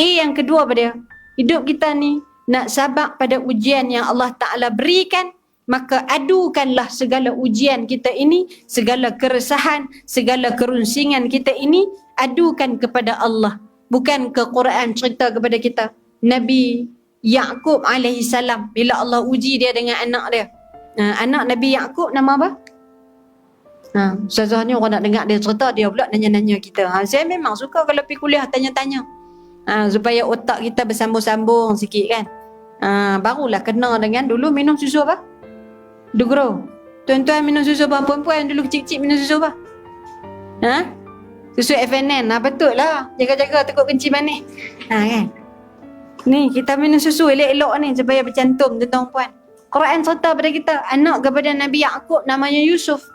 A yang kedua apa dia? Hidup kita ni nak sabar pada ujian yang Allah Ta'ala berikan maka adukanlah segala ujian kita ini, segala keresahan, segala kerunsingan kita ini, adukan kepada Allah. Bukan ke Quran cerita kepada kita. Nabi Yaakob alaihi salam bila Allah uji dia dengan anak dia. Ha, anak Nabi Yaakob nama apa? Ha, Ustazah ni orang nak dengar dia cerita dia pula nanya-nanya kita. Ha, saya memang suka kalau pergi kuliah tanya-tanya. Ha, supaya otak kita bersambung-sambung sikit kan. Ha, barulah kena dengan dulu minum susu apa? Dugro. Tuan-tuan minum susu apa? Puan-puan dulu kecil-kecil minum susu apa? Ha? Susu FNN. Ha, betul lah. Jaga-jaga tekuk kencing manis. Ha, kan? Ni kita minum susu elok-elok ni supaya bercantum tuan-tuan puan. Quran cerita pada kita anak kepada Nabi Yaakob namanya Yusuf.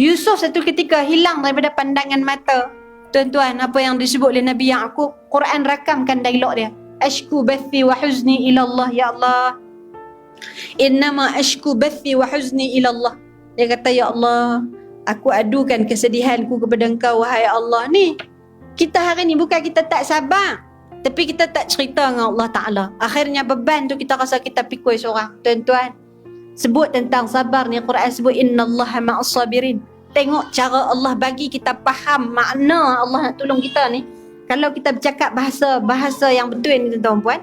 Yusuf satu ketika hilang daripada pandangan mata. Tuan-tuan, apa yang disebut oleh Nabi Yaakob, Quran rakamkan dialog dia. Ashku bathi wa huzni ila Allah ya Allah. Innama ashku bathi wa huzni ila Allah. Dia kata ya Allah, aku adukan kesedihanku kepada Engkau wahai Allah. Ni kita hari ni bukan kita tak sabar. Tapi kita tak cerita dengan Allah Ta'ala. Akhirnya beban tu kita rasa kita pikul seorang. Tuan-tuan, sebut tentang sabar ni Quran sebut Inna Allah ma'as sabirin. Tengok cara Allah bagi kita faham makna Allah nak tolong kita ni. Kalau kita bercakap bahasa bahasa yang betul ni tuan-tuan puan,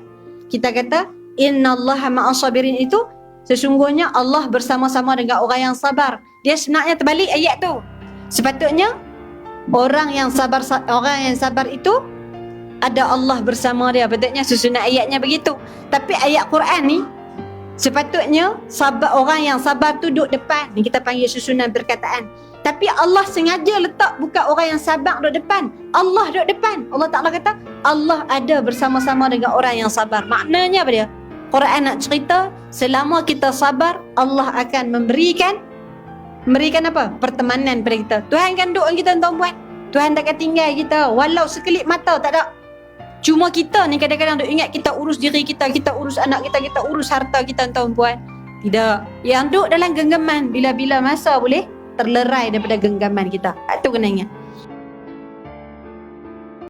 kita kata Inna Allah ma'as sabirin itu sesungguhnya Allah bersama-sama dengan orang yang sabar. Dia sebenarnya terbalik ayat tu. Sepatutnya orang yang sabar orang yang sabar itu ada Allah bersama dia. Betulnya susunan ayatnya begitu. Tapi ayat Quran ni sepatutnya sabar orang yang sabar tu duduk depan. Ni kita panggil susunan perkataan. Tapi Allah sengaja letak bukan orang yang sabar duduk depan. Allah duduk depan. Allah Ta'ala kata Allah ada bersama-sama dengan orang yang sabar. Maknanya apa dia? Quran nak cerita selama kita sabar Allah akan memberikan memberikan apa? Pertemanan pada kita. Tuhan kan duduk kita tuan-tuan. Tuhan takkan tinggal kita walau sekelip mata tak ada. Cuma kita ni kadang-kadang duk ingat kita urus diri kita, kita urus anak kita, kita urus harta kita tuan puan. Tidak. Yang duk dalam genggaman bila-bila masa boleh terlerai daripada genggaman kita. Itu kena ingat.